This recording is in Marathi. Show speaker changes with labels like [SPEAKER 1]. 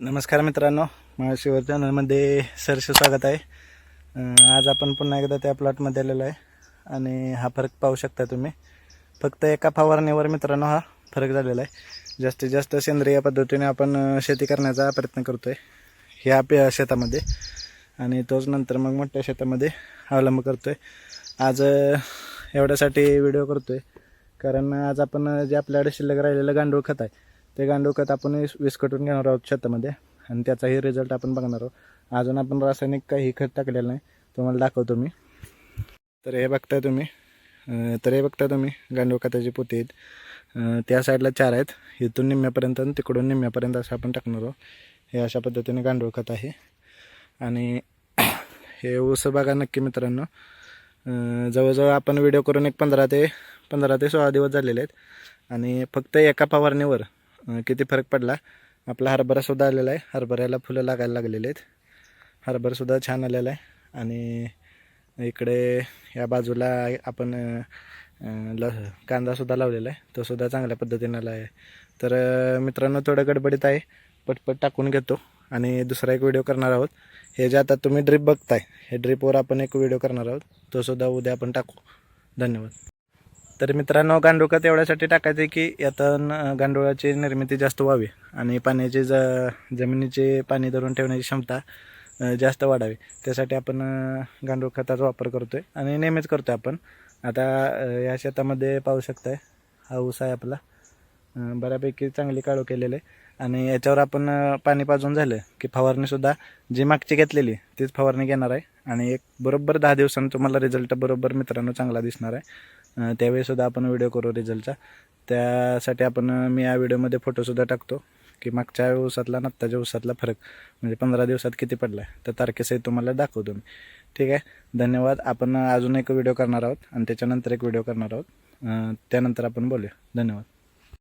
[SPEAKER 1] नमस्कार मित्रांनो महाशिवर चॅनलमध्ये सरसे स्वागत आहे. आज आपण पुन्हा एकदा त्या प्लॉटमध्ये आलेलो आहे आणि हा फरक पाहू शकता तुम्ही. फक्त एका फवारणीवर मित्रांनो हा फरक झालेला आहे. जास्तीत जास्त सेंद्रिय पद्धतीने आपण शेती करण्याचा प्रयत्न करतो आहे ह्या पे शेतामध्ये. आणि तोच नंतर मग मोठ्या शेतामध्ये अवलंब करतो आहे आज एवढ्यासाठी व्हिडिओ करतो आहे कारण आज आपण जे आपल्याकडे शिल्लक राहिलेलं गांडूळ खत आहे ते गांडूळ खत आपण विस- विस्कटून घेणार आहोत शेतामध्ये आणि त्याचाही रिझल्ट आपण बघणार आहोत. अजून आपण रासायनिक काही खत टाकलेलं नाही. तुम्हाला दाखवतो मी. तर हे बघताय तुम्ही. तर हे बघता तुम्ही. गांडूळ खताचे पोते आहेत. त्या साईडला चार आहेत. इथून निम्म्यापर्यंत आणि तिकडून निम्म्यापर्यंत असं आपण टाकणार आहोत. हे अशा पद्धतीने गांडूळ खत आहे. आणि हे ऊस बघा नक्की मित्रांनो. जवळजवळ आपण व्हिडिओ करून एक पंधरा ते पंधरा ते सोळा दिवस झालेले आहेत. आणि फक्त एका फवारणीवर किती फरक पडला? आपला हरभरासुद्धा आलेला आहे. हरभऱ्याला फुलं लागायला लागलेले आहेत. हरभरासुद्धा छान आलेला आहे. आणि इकडे या बाजूला आपण ल कांदासुद्धा लावलेला आहे. तो सुद्धा चांगल्या पद्धतीने आला आहे. तर मित्रांनो थोडं गडबडीत आहे. पटपट टाकून घेतो. आणि दुसरा एक व्हिडिओ करणार आहोत. हे जे आता तुम्ही ड्रिप बघताय हे ड्रिपवर आपण एक व्हिडिओ करणार आहोत. तो सुद्धा उद्या आपण टाकू. धन्यवाद. तर मित्रांनो गांडूळ एवढ्यासाठी टाकायचं आहे की यातून अं, गांडुळाची निर्मिती जास्त व्हावी आणि पाण्याची ज जमिनीची पाणी धरून ठेवण्याची क्षमता जास्त वाढावी. त्यासाठी आपण गांडूळ खताचा वापर करतो आहे आणि नेहमीच करतो आहे आपण. आता या शेतामध्ये पाहू शकताय हा ऊस आहे आपला. बऱ्यापैकी चांगली काळू केलेली आहे. आणि याच्यावर आपण पाणी पाजून झालं की फवारणीसुद्धा जी मागची घेतलेली तीच फवारणी घेणार आहे. आणि एक बरोबर दहा दिवसांनी तुम्हाला रिझल्ट बरोबर मित्रांनो चांगला दिसणार आहे. त्यावेळीसुद्धा आपण व्हिडिओ करू रिझल्टचा त्यासाठी आपण मी या व्हिडिओमध्ये फोटोसुद्धा टाकतो की मागच्या दिवसातला आणि आत्ताच्या फरक म्हणजे पंधरा दिवसात किती पडला आहे तर तारखेसहित तुम्हाला दाखवतो मी. ठीक आहे? धन्यवाद. आपण अजून एक व्हिडिओ करणार आहोत आणि त्याच्यानंतर एक व्हिडिओ करणार आहोत. त्यानंतर आपण बोलूया. धन्यवाद.